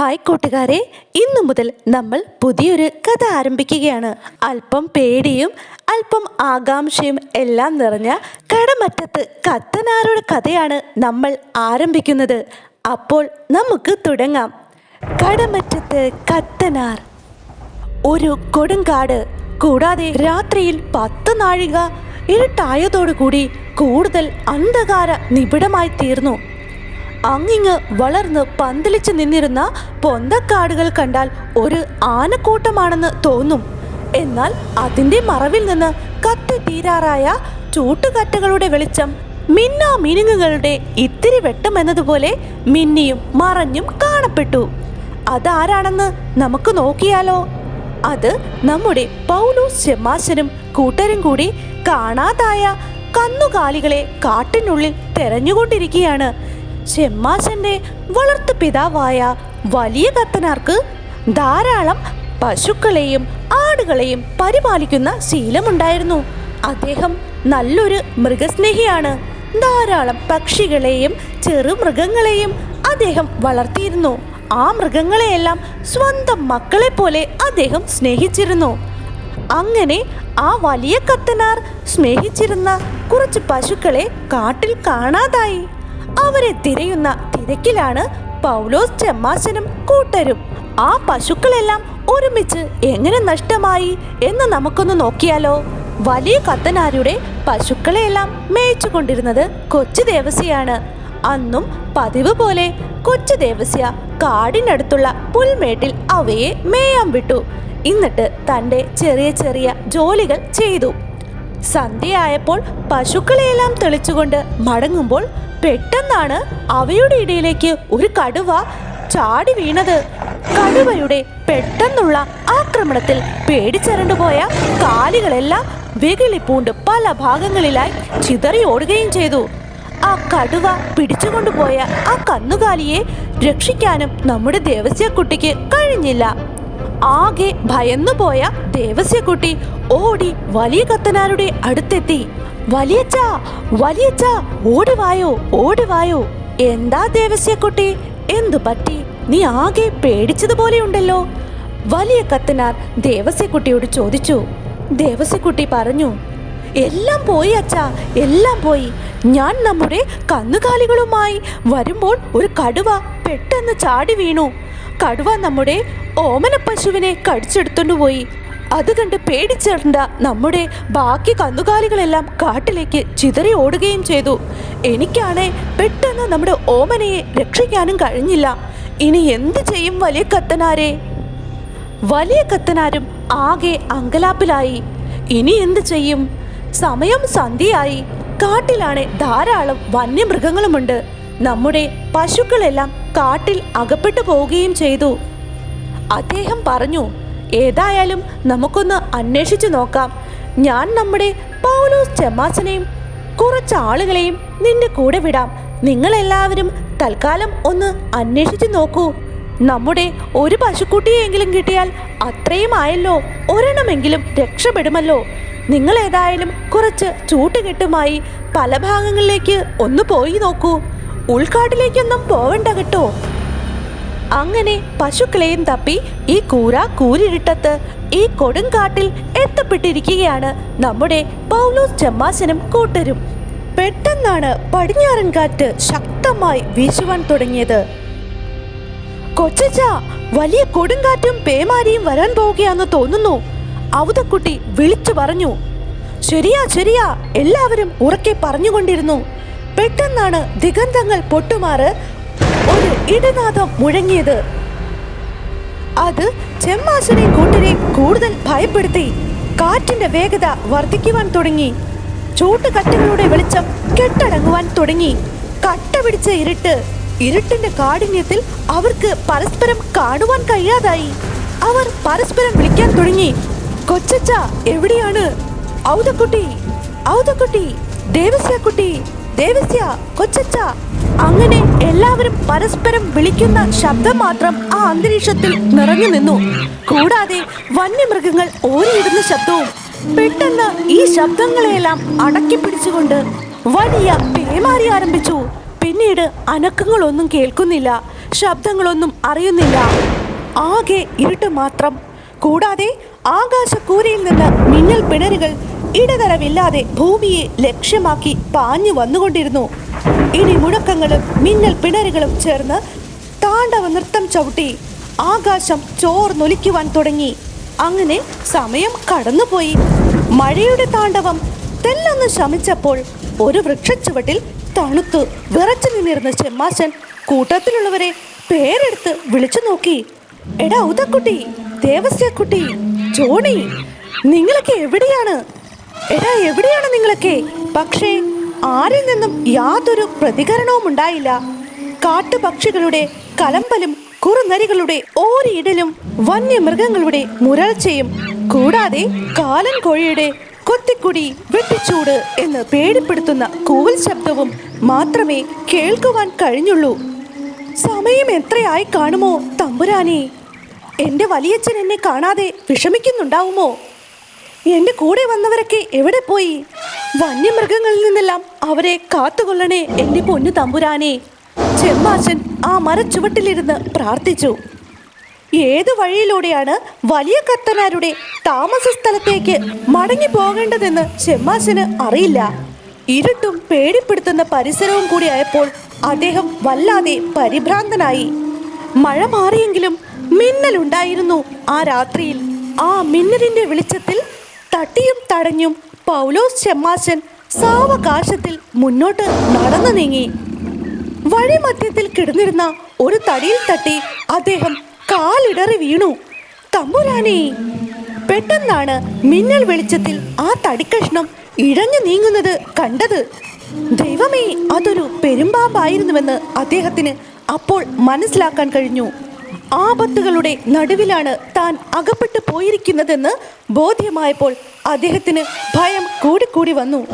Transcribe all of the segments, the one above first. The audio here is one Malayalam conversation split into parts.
ഹായ് കൂട്ടുകാരെ ഇന്നു മുതൽ നമ്മൾ പുതിയൊരു കഥ ആരംഭിക്കുകയാണ്. അല്പം പേടിയും അല്പം ആകാംക്ഷയും എല്ലാം നിറഞ്ഞ കടമറ്റത്ത് കത്തനാരുടെ കഥയാണ് നമ്മൾ ആരംഭിക്കുന്നത്. അപ്പോൾ നമുക്ക് തുടങ്ങാം. കടമറ്റത്ത് കത്തനാർ. ഒരു കൊടുങ്കാട് കൂടാതെ രാത്രിയിൽ പത്ത് നാഴിക ഇരുട്ടായതോടുകൂടി കൂടുതൽ അന്ധകാര നിബിഡമായി തീർന്നു. അങ്ങിങ്ങ് വളർന്ന് പന്തലിച്ചു നിന്നിരുന്ന പൊന്തക്കാടുകൾ കണ്ടാൽ ഒരു ആനക്കൂട്ടമാണെന്ന് തോന്നും. എന്നാൽ അതിന്റെ മറവിൽ നിന്ന് കത്തി തീരാറായ ചൂട്ടുകറ്റകളുടെ വെളിച്ചം മിന്നാ മിനുങ്ങുകളുടെ ഇത്തിരി വെട്ടമെന്നതുപോലെ മിന്നിയും മറഞ്ഞും കാണപ്പെട്ടു. അതാരാണെന്ന് നമുക്ക് നോക്കിയാലോ? അത് നമ്മുടെ പൗലോസ് ചെമ്മാശനും കൂട്ടരും കൂടി കാണാതായ കന്നുകാലികളെ കാട്ടിനുള്ളിൽ തെരഞ്ഞുകൊണ്ടിരിക്കുകയാണ്. ചെമ്മാശന്റെ വളർത്തു പിതാവായ വലിയ കത്തനാർക്ക് ധാരാളം പശുക്കളെയും ആടുകളെയും പരിപാലിക്കുന്ന ശീലമുണ്ടായിരുന്നു. അദ്ദേഹം നല്ലൊരു മൃഗസ്നേഹിയാണ്. ധാരാളം പക്ഷികളെയും ചെറു മൃഗങ്ങളെയും അദ്ദേഹം വളർത്തിയിരുന്നു. ആ മൃഗങ്ങളെയെല്ലാം സ്വന്തം മക്കളെ പോലെ അദ്ദേഹം സ്നേഹിച്ചിരുന്നു. അങ്ങനെ ആ വലിയ കത്തനാർ സ്നേഹിച്ചിരുന്ന കുറച്ച് പശുക്കളെ കാട്ടിൽ കാണാതായി. അവരെ തിരയുന്ന തിരക്കിലാണ് പൗലോസ് ചെമ്മാശനും കൂട്ടരും. ആ പശുക്കളെല്ലാം ഒരുമിച്ച് എങ്ങനെ നഷ്ടമായി എന്ന് നമുക്കൊന്ന് നോക്കിയാലോ? വലിയ കത്തനാരുടെ പശുക്കളെയെല്ലാം മേയിച്ചു കൊണ്ടിരുന്നത് കൊച്ചു ദേവസ്യയാണ് അന്നും പതിവ് പോലെ കൊച്ചു ദേവസ്യ കാടിനടുത്തുള്ള പുൽമേട്ടിൽ അവയെ മേയാൻ വിട്ടു. എന്നിട്ട് തന്റെ ചെറിയ ചെറിയ ജോലികൾ ചെയ്തു. സന്ധ്യയായപ്പോൾ പശുക്കളെയെല്ലാം തെളിച്ചുകൊണ്ട് മടങ്ങുമ്പോൾ പെട്ടെന്നാണ് അവയുടെ ഇടയിലേക്ക് ഒരു കടുവ ചാടി വീണത്. കടുവയുടെ പെട്ടെന്നുള്ള ആക്രമണത്തിൽ പേടിച്ചരണ്ടുപോയ കാലുകളെല്ലാം വെകിളിപ്പൂണ്ട് പല ഭാഗങ്ങളിലായി ചിതറി ഓടുകയും ചെയ്തു. ആ കടുവ പിടിച്ചുകൊണ്ടുപോയ ആ കന്നുകാലിയെ രക്ഷിക്കാനും നമ്മുടെ ദേവസ്യക്കുട്ടിക്ക് കഴിഞ്ഞില്ല. ആകെ ഭയന്നുപോയ ദേവസ്യക്കുട്ടി ഓടി വലിയ കത്തനാരുടെ അടുത്തെത്തി. വലിയച്ച വലിയച്ച ഓടിവായോ ഓടിവായോ എന്താ ദേവസ്യക്കുട്ടി? എന്തു പറ്റി? നീ ആകെ പേടിച്ചതുപോലെയുണ്ടല്ലോ വലിയ കത്തനാർ ദേവസ്യക്കുട്ടിയോട് ചോദിച്ചു. ദേവസ്യക്കുട്ടി പറഞ്ഞു എല്ലാം പോയി അച്ഛാ എല്ലാം പോയി. ഞാൻ നമ്മുടെ കന്നുകാലികളുമായി വരുമ്പോൾ ഒരു കടുവ പെട്ടെന്ന് ചാടി വീണു. കടുവ നമ്മുടെ ഓമന പശുവിനെ കടിച്ചെടുത്തോണ്ട് പോയി. അത് കണ്ട് പേടിച്ചേർന്ന നമ്മുടെ ബാക്കി കന്നുകാലികളെല്ലാം കാട്ടിലേക്ക് ചിതറി ഓടുകയും ചെയ്തു. എനിക്കാണെ പെട്ടെന്ന് നമ്മുടെ ഓമനയെ രക്ഷിക്കാനും കഴിഞ്ഞില്ല. ഇനി എന്ത് ചെയ്യും വലിയ കത്തനാരെ? വലിയ കത്തനാരും ആകെ അങ്കലാപ്പിലായി. ഇനി എന്ത് ചെയ്യും? സമയം സന്ധ്യയായി. കാട്ടിലാണ് ധാരാളം വന്യമൃഗങ്ങളുമുണ്ട്. നമ്മുടെ പശുക്കളെല്ലാം കാട്ടിൽ അകപ്പെട്ടു പോവുകയും ചെയ്തു. അദ്ദേഹം പറഞ്ഞു ഏതായാലും നമുക്കൊന്ന് അന്വേഷിച്ചു നോക്കാം. ഞാൻ നമ്മുടെ പൗലോസ് ചെമ്മാച്ചനെയും കുറച്ച് ആളുകളെയും നിന്റെ കൂടെ വിടാം. നിങ്ങളെല്ലാവരും തൽക്കാലം ഒന്ന് അന്വേഷിച്ചു നോക്കൂ. നമ്മുടെ ഒരു പശുക്കുട്ടിയെങ്കിലും കിട്ടിയാൽ അത്രയും ആയല്ലോ. ഒരെണ്ണമെങ്കിലും രക്ഷപ്പെടുമല്ലോ. നിങ്ങൾ ഏതായാലും കുറച്ച് ചൂട്ടുകെട്ടുമായി പല ഭാഗങ്ങളിലേക്ക് ഒന്ന് പോയി നോക്കൂ. ഉൾക്കാട്ടിലേക്കൊന്നും പോവണ്ട കേട്ടോ. അങ്ങനെ പശുക്കളെയും തപ്പി ഈ കൂര കൂരിരുട്ടത്ത് ഈ കൊടുങ്കാട്ടിൽ എത്തപ്പെട്ടിരിക്കുകയാണ് നമ്മുടെ പൗലോസ് ചെമ്മാശനും കൂട്ടരും. പെട്ടെന്നാണ് പടിഞ്ഞാറൻ കാറ്റ് ശക്തമായി വീശുവാൻ തുടങ്ങിയത്. കൊച്ചച്ച വലിയ കൊടുങ്കാറ്റും പേമാരിയും വരാൻ പോവുകയാന്ന് തോന്നുന്നു. അവതക്കുട്ടി വിളിച്ചു പറഞ്ഞു. ശരിയാ ശരിയാ എല്ലാവരും ഉറക്കെ പറഞ്ഞുകൊണ്ടിരുന്നു. പെട്ടെന്നാണ് ദിഗന്ധങ്ങൾ പൊട്ടുമാറ് ഒരു ഇടനാഥം മുഴങ്ങിയത്. അത് ചെമ്മാശിനെ കൂട്ടരെ കൂടുതൽ ഭയപ്പെടുത്തി. കാറ്റിന്റെ വേഗത വർദ്ധിക്കുവാൻ തുടങ്ങി. ചൂട്ടുകറ്റകളുടെ വെളിച്ചം കെട്ടടങ്ങുവാൻ തുടങ്ങി. കട്ട പിടിച്ച ഇരുട്ട് ഇരുട്ടിന്റെ കാഠിന്യത്തിൽ അവർക്ക് പരസ്പരം കാണുവാൻ കഴിയാതായി. അവർ പരസ്പരം വിളിക്കാൻ തുടങ്ങി. കൊച്ചച്ച എവിടെയാണ്? ഔതക്കുട്ടി ഔതക്കുട്ടി ദേവസ്യക്കുട്ടി ദേവസ്യ കൊച്ചച്ച. അങ്ങനെ എല്ലാവരും പരസ്പരം വിളിക്കുന്ന ശബ്ദം മാത്രം ആ അന്തരീക്ഷത്തിൽ നിറഞ്ഞു നിന്നു. കൂടാതെ വന്യമൃഗങ്ങൾ ഓരിയിടുന്ന ശബ്ദവും പെട്ടെന്ന് ഈ ശബ്ദങ്ങളെയെല്ലാം അടക്കി പിടിച്ചുകൊണ്ട് വലിയ പേമാരി ആരംഭിച്ചു. പിന്നീട് അനക്കങ്ങളൊന്നും കേൾക്കുന്നില്ല ശബ്ദങ്ങളൊന്നും അറിയുന്നില്ല. ആകെ ഇരുട്ട് മാത്രം. കൂടാതെ ആകാശക്കൂരയിൽ നിന്ന് മിന്നൽ പിണരുകൾ ഇടതരമില്ലാതെ ഭൂമിയെ ലക്ഷ്യമാക്കി പാഞ്ഞു വന്നുകൊണ്ടിരുന്നു. ഇടി മുഴക്കങ്ങളും മിന്നൽ പിണരുകളും ചേർന്ന് താണ്ഡവ നൃത്തം ചവിട്ടി ആകാശം ചോർന്നൊലിക്കുവാൻ തുടങ്ങി. അങ്ങനെ സമയം കടന്നുപോയി. മഴയുടെ താണ്ഡവം തെല്ലൊന്ന് ശമിച്ചപ്പോൾ ഒരു വൃക്ഷച്ചുവട്ടിൽ തണുത്ത് വിറച്ചു നിന്നിരുന്ന ചെമ്മാശൻ കൂട്ടത്തിലുള്ളവരെ പേരെടുത്ത് വിളിച്ചു നോക്കി. എടാ ഉദക്കുട്ടി ദേവസ്യക്കുട്ടി ജോണി നിങ്ങളൊക്കെ എവിടെയാണ്? എടാ എവിടെയാണ് നിങ്ങളൊക്കെ? പക്ഷേ ആരിൽ നിന്നും യാതൊരു പ്രതികരണവും ഉണ്ടായില്ല. കാട്ടുപക്ഷികളുടെ കലമ്പലും കുറുനരികളുടെ ഓരിയിടലും വന്യമൃഗങ്ങളുടെ മുരൾച്ചയും കൂടാതെ കാലൻ കോഴിയുടെ കൊത്തിക്കുടി വെട്ടിച്ചൂട് എന്ന് പേടിപ്പെടുത്തുന്ന കൂവൽ ശബ്ദവും മാത്രമേ കേൾക്കുവാൻ കഴിഞ്ഞുള്ളൂ. സമയം എത്രയായി കാണുമോ തമ്പുരാനെ? എന്റെ വലിയച്ഛൻ എന്നെ കാണാതെ വിഷമിക്കുന്നുണ്ടാവുമോ? എന്റെ കൂടെ വന്നവരൊക്കെ എവിടെ പോയി? വന്യമൃഗങ്ങളിൽ നിന്നെല്ലാം അവരെ കാത്തുകൊള്ളണേ എന്റെ പൊന്നു തമ്പുരാനെ. ചെമ്മാശൻ ആ മരച്ചുവട്ടിലിരുന്ന് പ്രാർത്ഥിച്ചു. ഏതു വഴിയിലൂടെയാണ് വലിയ കത്തനാരുടെ താമസ സ്ഥലത്തേക്ക് മടങ്ങി പോകേണ്ടതെന്ന് ചെമ്മാശന് അറിയില്ല. ഇരുട്ടും പേടിപ്പെടുത്തുന്ന പരിസരവും കൂടിയായപ്പോൾ അദ്ദേഹം വല്ലാതെ പരിഭ്രാന്തനായി. മഴ മാറിയെങ്കിലും മിന്നലുണ്ടായിരുന്നു ആ രാത്രിയിൽ. ആ മിന്നലിന്റെ വെളിച്ചത്തിൽ തട്ടിയും തടഞ്ഞും പൗലോസ് ചെമ്മാശൻ സാവകാശത്തിൽ മുന്നോട്ട് നടന്നു നീങ്ങി. വഴിമധ്യത്തിൽ കിടന്നിരുന്ന ഒരു തടിയിൽ തട്ടി അദ്ദേഹം കാലിടറി വീണു. തമ്പുരാനെ പെട്ടെന്നാണ് മിന്നൽ വെളിച്ചത്തിൽ ആ തടിക്കഷ്ണം ഇഴഞ്ഞു നീങ്ങുന്നത് കണ്ടത്. ദൈവമേ അതൊരു പെരുമ്പാമ്പായിരുന്നുവെന്ന് അദ്ദേഹത്തിന് അപ്പോൾ മനസ്സിലാക്കാൻ കഴിഞ്ഞു. ആപത്തുകളുടെ നടുവിലാണ് താൻ അകപ്പെട്ടു പോയിരിക്കുന്നതെന്ന് ബോധ്യമായപ്പോൾ അദ്ദേഹത്തിന് ഭയം കൂടിക്കൂടി വന്നു.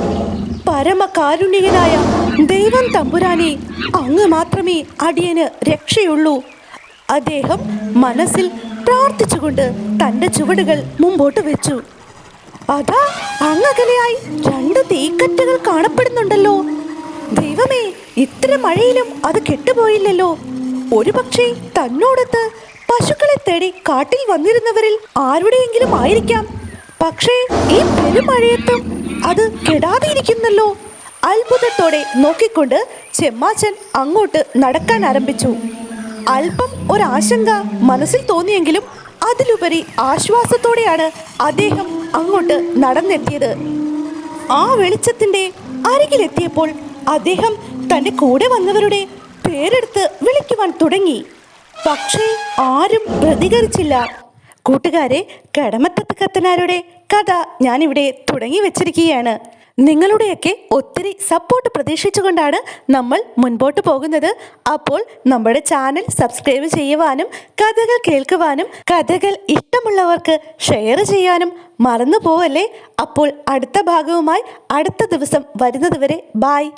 പരമകാരുണ്യകനായ ദൈവം തമ്പുരാനെ അങ്ങ് മാത്രമേ അടിയന് രക്ഷയുള്ളൂ. അദ്ദേഹം മനസ്സിൽ പ്രാർത്ഥിച്ചുകൊണ്ട് തന്റെ ചുവടുകൾ മുമ്പോട്ട് വെച്ചു. അതാ അങ്ങകലെയായി രണ്ട് തീക്കറ്റകൾ കാണപ്പെടുന്നുണ്ടല്ലോ. ദൈവമേ ഇത്ര മഴയിലും അത് കെട്ടുപോയില്ലല്ലോ. ഒരുപക്ഷെ തന്നോടത്ത് പശുക്കളെ തേടി കാട്ടിൽ വന്നിരുന്നവരിൽ ആരുടെയെങ്കിലും ആയിരിക്കാം. പക്ഷേ ഈ പെരുമഴയത്തും അത് കെടാതിരിക്കുന്നല്ലോ. അത്ഭുതത്തോടെ നോക്കിക്കൊണ്ട് ചെമ്മാച്ചൻ അങ്ങോട്ട് നടക്കാൻ ആരംഭിച്ചു. അല്പം ഒരാശങ്ക മനസ്സിൽ തോന്നിയെങ്കിലും അതിലുപരി ആശ്വാസത്തോടെയാണ് അദ്ദേഹം അങ്ങോട്ട് നടന്നെത്തിയത്. ആ വെളിച്ചത്തിന്റെ അരികിലെത്തിയപ്പോൾ അദ്ദേഹം തന്റെ കൂടെ വന്നവരുടെ പേരെടുത്ത് വിളിക്കുവാൻ തുടങ്ങി. പക്ഷേ ആരും പ്രതികരിച്ചില്ല. കൂട്ടുകാരെ കടമത്തത്ത് കത്തനാരുടെ കഥ ഞാനിവിടെ തുടങ്ങി വെച്ചിരിക്കുകയാണ്. നിങ്ങളുടെയൊക്കെ ഒത്തിരി സപ്പോർട്ട് പ്രതീക്ഷിച്ചുകൊണ്ടാണ് നമ്മൾ മുൻപോട്ട് പോകുന്നത്. അപ്പോൾ നമ്മുടെ ചാനൽ സബ്സ്ക്രൈബ് ചെയ്യുവാനും കഥകൾ കേൾക്കുവാനും കഥകൾ ഇഷ്ടമുള്ളവർക്ക് ഷെയർ ചെയ്യാനും മറന്നു പോവല്ലേ അപ്പോൾ അടുത്ത ഭാഗവുമായി അടുത്ത ദിവസം വരുന്നതുവരെ ബായ്